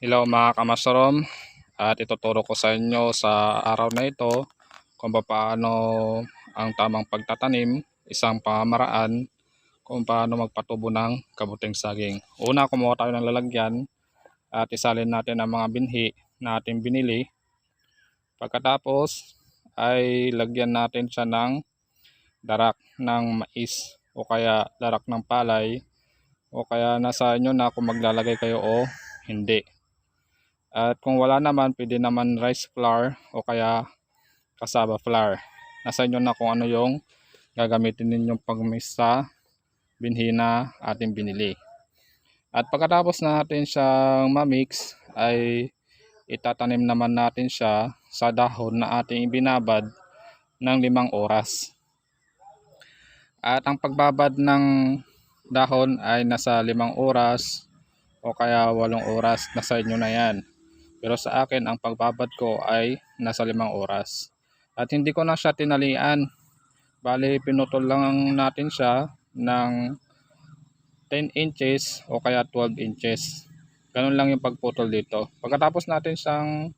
Hello mga kamasrom at ituturo ko sa inyo sa araw na ito kung paano ang tamang pagtatanim, isang pamaraan kung paano magpatubo ng kabuting saging. Una, kumuha tayo ng lalagyan at isalin natin ang mga binhi na ating binili. Pagkatapos ay lagyan natin siya ng darak ng mais o kaya darak ng palay o kaya nasa inyo na kung maglalagay kayo o hindi. At kung wala naman, pwede naman rice flour o kaya cassava flour. Nasa inyo na kung ano yung gagamitin ninyong pag-mix sa binhi na ating binili. At pagkatapos natin siyang ma-mix, ay itatanim naman natin siya sa dahon na ating ibinabad ng limang oras. At ang pagbabad ng dahon ay nasa limang oras o kaya walong oras, nasa inyo na yan. Pero sa akin, ang pagbabad ko ay nasa limang oras. At hindi ko na siya tinalian. Bali, pinutol lang natin siya ng 10 inches o kaya 12 inches. Ganun lang yung pagputol dito. Pagkatapos natin siyang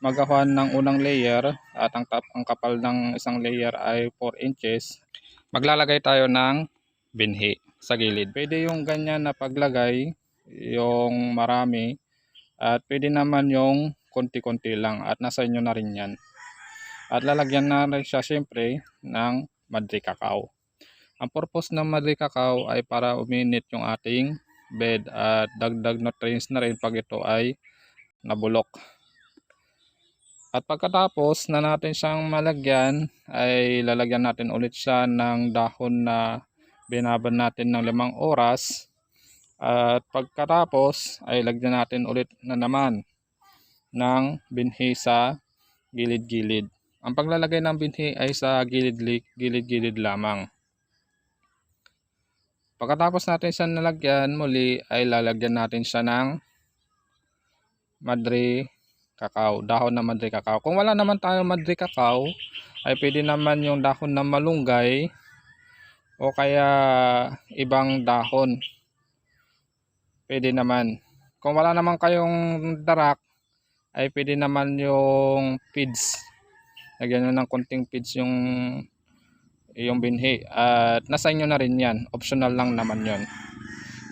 magawan ng unang layer at ang, tap, ang kapal ng isang layer ay 4 inches, maglalagay tayo ng binhi sa gilid. Pwede yung ganyan na paglagay, yung marami, at pwede naman yung konti-konti lang at nasa inyo na rin yan. At lalagyan na rin siya syempre ng madri cacao. Ang purpose ng madri cacao ay para uminit yung ating bed at dagdag nutrients na rin pag ito ay nabulok. At pagkatapos na natin siyang malagyan ay lalagyan natin ulit siya ng dahon na binabad natin ng limang oras at pagkatapos ay lagyan natin ulit na naman ng binhi sa gilid-gilid. Ang paglalagay ng binhi ay sa gilid-gilid lamang. Pagkatapos natin siya nalagyan, muli ay lalagyan natin siya ng madre cacao, dahon ng madre cacao. Kung wala naman tayong madre cacao, ay pwede naman yung dahon ng malunggay o kaya ibang dahon pwede naman. Kung wala naman kayong darak, ay pwede naman yung feeds. Lagyan nyo ng konting feeds yung yung binhi. At nasa inyo na rin yan. Optional lang naman yon.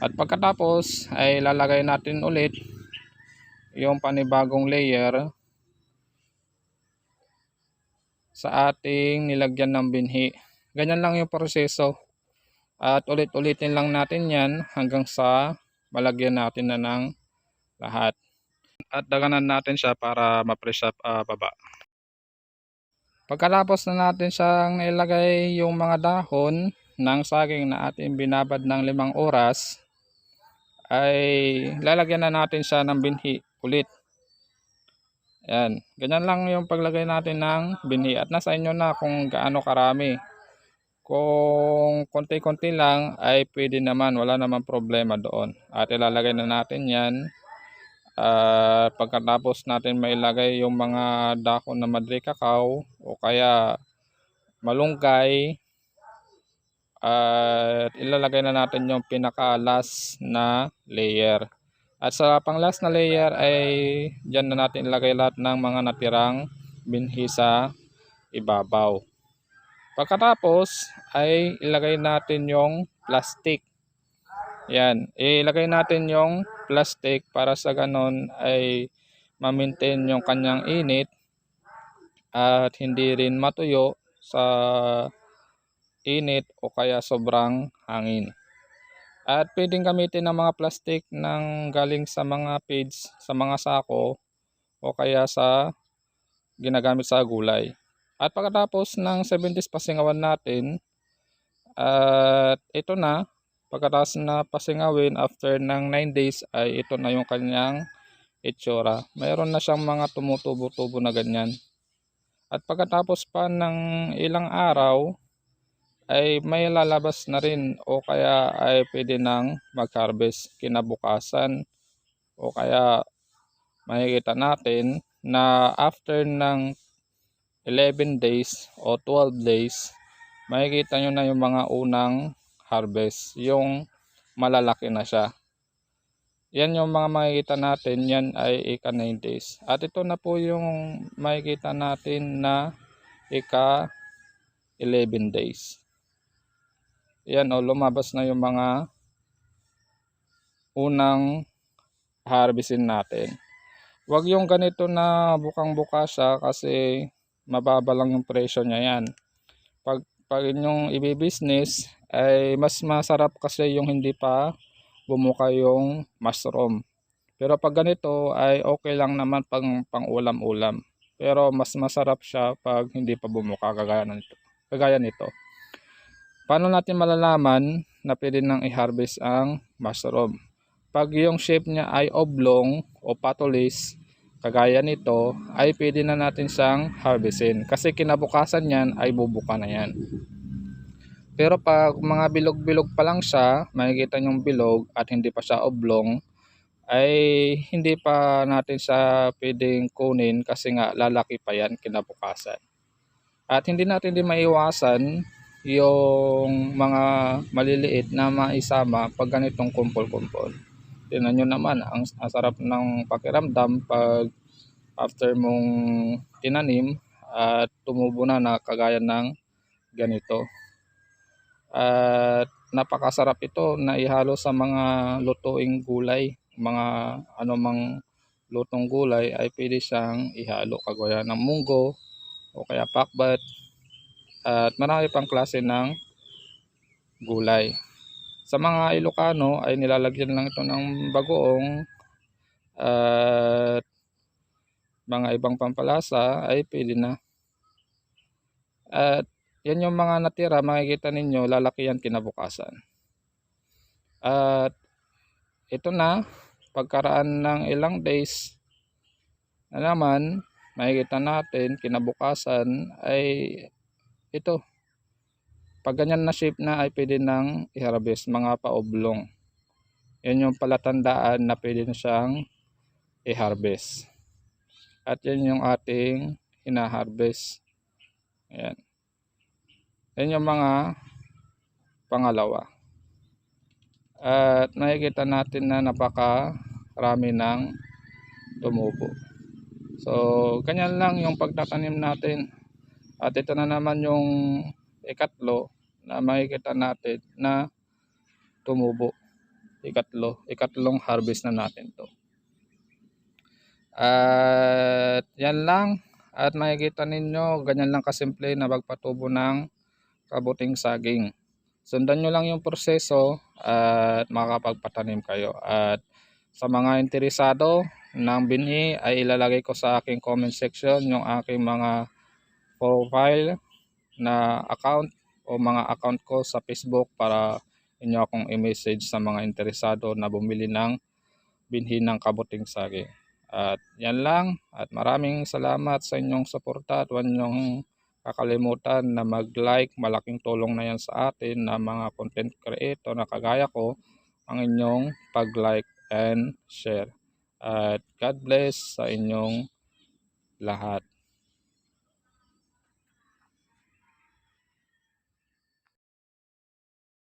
At pagkatapos, ay lalagay natin ulit yung panibagong layer sa ating nilagyan ng binhi. Ganyan lang yung proseso. At ulit-ulitin lang natin yan hanggang sa malagyan natin na ng lahat. At daganan natin siya para ma-press up uh, baba. Pagkatapos na natin siyang ilagay yung mga dahon ng saging na ating binabad ng limang oras, ay lalagyan na natin siya ng binhi ulit. Yan. Ganyan lang yung paglagay natin ng binhi at nasa inyo na kung gaano karami. Kung konti-konti lang ay pwede naman, wala naman problema doon. At ilalagay na natin yan. Uh, pagkatapos natin mailagay yung mga dahon na madre cacao o kaya malunggay at uh, ilalagay na natin yung pinaka last na layer. At sa pang last na layer ay dyan na natin ilagay lahat ng mga natirang binhi sa ibabaw. Pagkatapos ay ilagay natin yung plastic. Yan, ilagay natin yung plastic para sa ganon ay ma-maintain yung kanyang init at hindi rin matuyo sa init o kaya sobrang hangin. At pwedeng gamitin ng mga plastic ng galing sa mga page, sa mga sako o kaya sa ginagamit sa gulay. At pagkatapos ng 7 days pasingawan natin, at ito na, pagkatapos na pasingawin after ng 9 days ay ito na yung kanyang itsura. Mayroon na siyang mga tumutubo-tubo na ganyan. At pagkatapos pa ng ilang araw ay may lalabas na rin o kaya ay pwede nang mag-harvest kinabukasan o kaya makikita natin na after ng 11 days o 12 days, makikita nyo na yung mga unang harvest. Yung malalaki na siya. yan yung mga makikita natin, yan ay ika 9 days. At ito na po yung makikita natin na ika 11 days. Yan o, lumabas na yung mga unang harvestin natin. Huwag yung ganito na bukang-buka siya kasi mababa lang yung presyo niya yan. Pag, pag inyong ibibusiness ay mas masarap kasi yung hindi pa bumuka yung mushroom. Pero pag ganito ay okay lang naman pang, pang ulam-ulam. Pero mas masarap siya pag hindi pa bumuka kagaya nito. Kagaya nito. Paano natin malalaman na pwede nang i-harvest ang mushroom? Pag yung shape niya ay oblong o patulis, kagaya nito, ay pwede na natin siyang harvestin. Kasi kinabukasan yan ay bubuka na yan. Pero pag mga bilog-bilog pa lang siya, makikita yung bilog at hindi pa siya oblong, ay hindi pa natin siya pwedeng kunin kasi nga lalaki pa yan kinabukasan. At hindi natin din maiwasan yung mga maliliit na maisama pag ganitong kumpol-kumpol. Tingnan nyo naman, ang, ang sarap ng pakiramdam pag after mong tinanim at tumubo na na kagaya ng ganito. At napakasarap ito na ihalo sa mga lutuing gulay, mga anumang lutong gulay ay pwede siyang ihalo kagaya ng munggo o kaya pakbat at marami pang klase ng gulay. Sa mga Ilocano ay nilalagyan lang ito ng bagoong at mga ibang pampalasa ay pwede na. At yan yung mga natira, makikita ninyo, lalaki kinabukasan. At ito na, pagkaraan ng ilang days na naman, makikita natin, kinabukasan ay ito. Pag ganyan na shape na ay pwede nang i-harvest mga paoblong. Yan yung palatandaan na pwede na siyang i-harvest. At yan yung ating hina-harvest. Ayan. Yan yung mga pangalawa. At nakikita natin na napakarami ng tumubo. So, ganyan lang yung pagtatanim natin. At ito na naman yung ikatlo na makikita natin na tumubo. Ikatlo. Ikatlong harvest na natin to. At yan lang. At makikita ninyo, ganyan lang kasimple na magpatubo ng kabuting saging. Sundan nyo lang yung proseso at makakapagpatanim kayo. At sa mga interesado ng binhi ay ilalagay ko sa aking comment section yung aking mga profile na account o mga account ko sa Facebook para inyo akong i-message sa mga interesado na bumili ng binhi ng kabuting saging. At yan lang at maraming salamat sa inyong suporta at huwag niyong kakalimutan na mag-like. Malaking tulong na yan sa atin na mga content creator na kagaya ko ang inyong pag-like and share. At God bless sa inyong lahat.